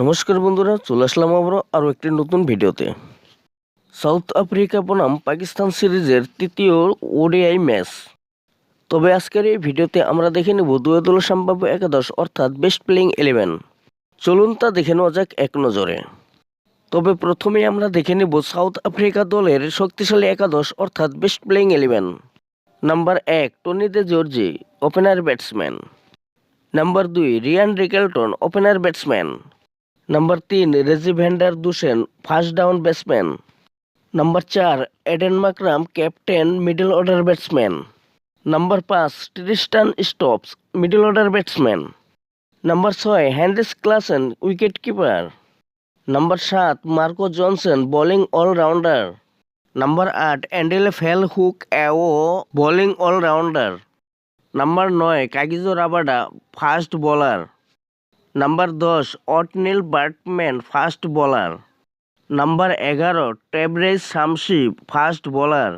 নমস্কার বন্ধুরা, চলে আসলাম আবারও আরও একটি নতুন ভিডিওতে। সাউথ আফ্রিকা বনাম পাকিস্তান সিরিজের তৃতীয় ওডিআই ম্যাচ। তবে আজকের এই ভিডিওতে আমরা দেখে নেব দুয়ে দল সম্ভাব্য একাদশ অর্থাৎ বেস্ট প্লেইং ইলেভেন চলুন তা দেখে নেওয়া যাক এক নজরে। তবে প্রথমেই আমরা দেখে নেব সাউথ আফ্রিকা দলের শক্তিশালী একাদশ অর্থাৎ বেস্ট প্লেইং ইলেভেন নাম্বার এক, Tony de Zorzi, opener batsman. Number দুই, Ryan Rickelton, opener batsman. Number তিন Rassie van der Dussen first down batsman number চার Aiden Markram captain middle order batsman number পাঁচ Tristan Stubbs middle order batsman number ছয় Heinrich Klaasen wicket keeper number সাত Marco Jansen bowling allrounder number আট Andile Phehlukwayo bowling allrounder number নয় Kagiso Rabada fast bowler number দশ, Ottniel Baartman fast bowler. Number এগারো, Tabraiz Shamsi fast bowler.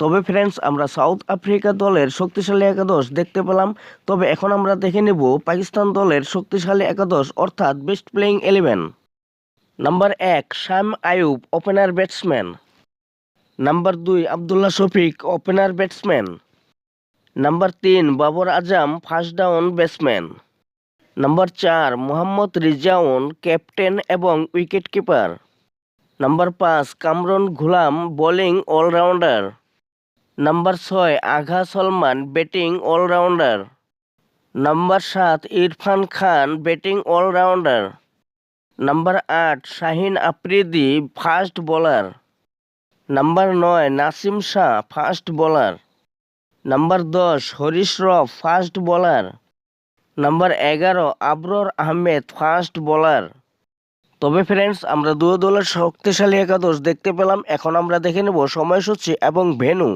তবে friends, আমরা South Africa দলের শক্তিশালী একাদশ দেখতে পেলাম। তবে এখন আমরা দেখে নেব পাকিস্তান দলের শক্তিশালী একাদশ, অর্থাৎ বেস্ট প্লেইং ইলেভেন নাম্বার এক, শাম আয়ুব ওপেনার ব্যাটসম্যান নাম্বার দুই, Abdullah Shafique opener batsman number তিন, Babar Azam first down batsman number চার, মোহাম্মদ রিজাউন, ক্যাপ্টেন এবং উইকেট কিপার নাম্বার পাঁচ, Kamran Ghulam, bowling allrounder. Number ছয়, Agha Salman, batting allrounder. Number সাত, Irfan Khan, batting allrounder. Number আট, Shaheen Afridi, fast bowler. Number নয়, Naseem Shah, fast bowler. Number দশ, Haris Rauf fast bowler. Number এগারো, Abrar Ahmed fast bowler তবে friends আমরা দু দলের শক্তিশালী একাদশ দেখতে পেলাম। এখন আমরা দেখে নেব সময়সূচি এবং ভেনু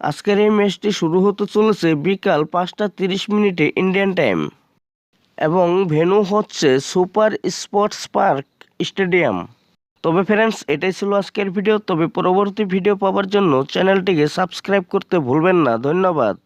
আজকের এই ম্যাচটি শুরু হতে চলেছে বিকাল পাঁচটা তিরিশ মিনিটে ইন্ডিয়ান টাইম। এবং ভেনু হচ্ছে সুপার স্পোর্টস পার্ক স্টেডিয়াম। তবে ফ্রেন্ডস এটাই ছিল আজকের ভিডিও। তবে পরবর্তী ভিডিও পাওয়ার জন্য চ্যানেলটিকে সাবস্ক্রাইব করতে ভুলবেন না। ধন্যবাদ।